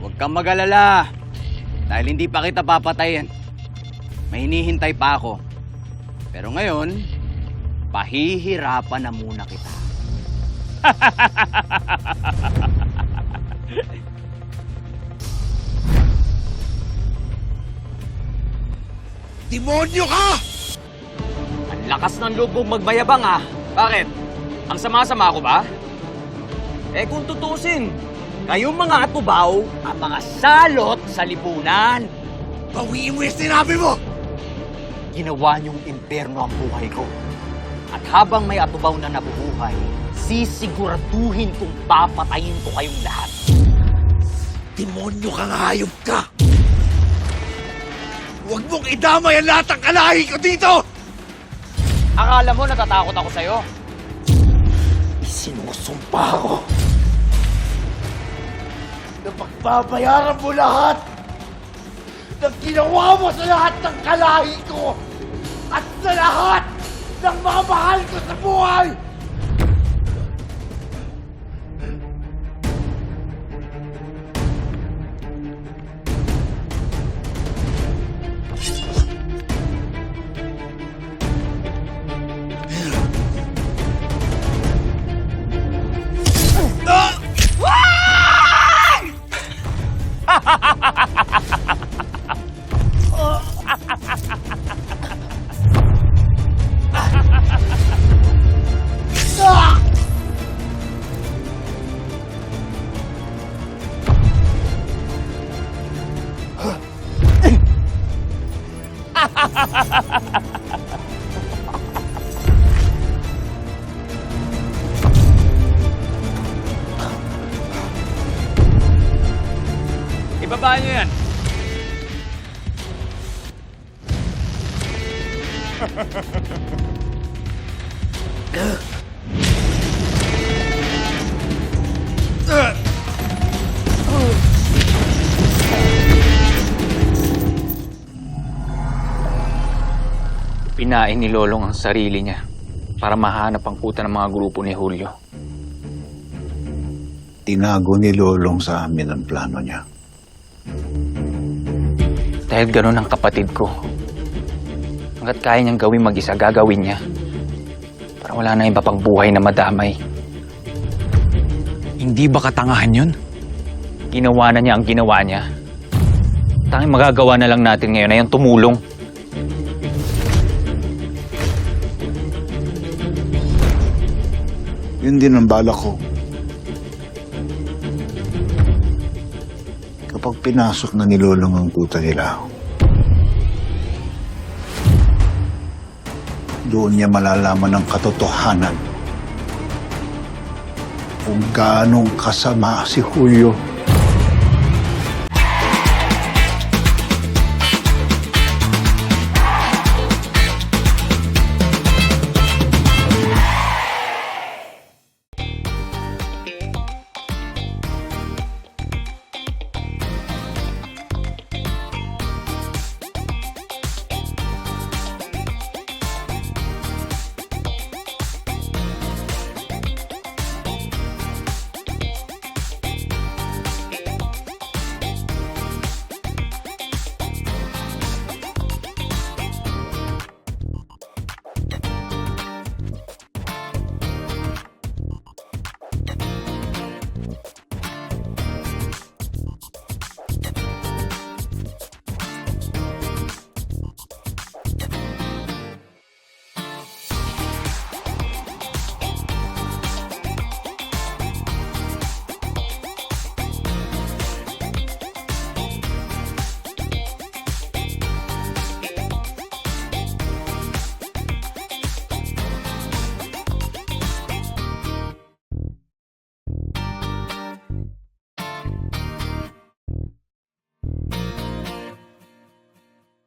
Huwag kang mag-alala. Dahil hindi pa kita papatayin. May hinihintay pa ako. Pero ngayon, pahihirapan na muna kita. Demonyo ka! Ang lakas ng loob mong magbayabang ah. Bakit? Ang sama-sama ko ba? Eh kung tutusin, kayong mga atubaw ang mga salot sa lipunan. Bawiin mo yung sinabi mo! Ginawa niyong impyerno ang buhay ko. At habang may atubaw na nabubuhay, sisiguraduhin kong papatayin ko kayong lahat. Demonyo kang hayop ka! Huwag mong idamay ang lahat ng kalahi ko dito! Akala mo natatakot ako sa'yo? Sinusumpa ko na pagbabayaran mo lahat ng ginawa mo sa lahat ng kalahi ko at sa lahat ng mga mahal ko sa buhay! Ibaba niyo yan. Pinain ni Lolong ang sarili niya para mahanap ang kuta ng mga grupo ni Julio. Tinago ni Lolong sa amin ang plano niya. Dahil ganun ang kapatid ko. Hanggat kaya niyang gawin mag-isa, gagawin niya. Para wala na iba pang buhay na madamay. Hindi ba katangahan yun? Ginawa na niya ang ginawa niya. Tanging magagawa na lang natin ngayon ay ang tumulong. Yun din ang balak ko. Kapag pinasok na ni Lolong ang kuta nila, doon niya malalaman ang katotohanan kung gaanong kasama si Julio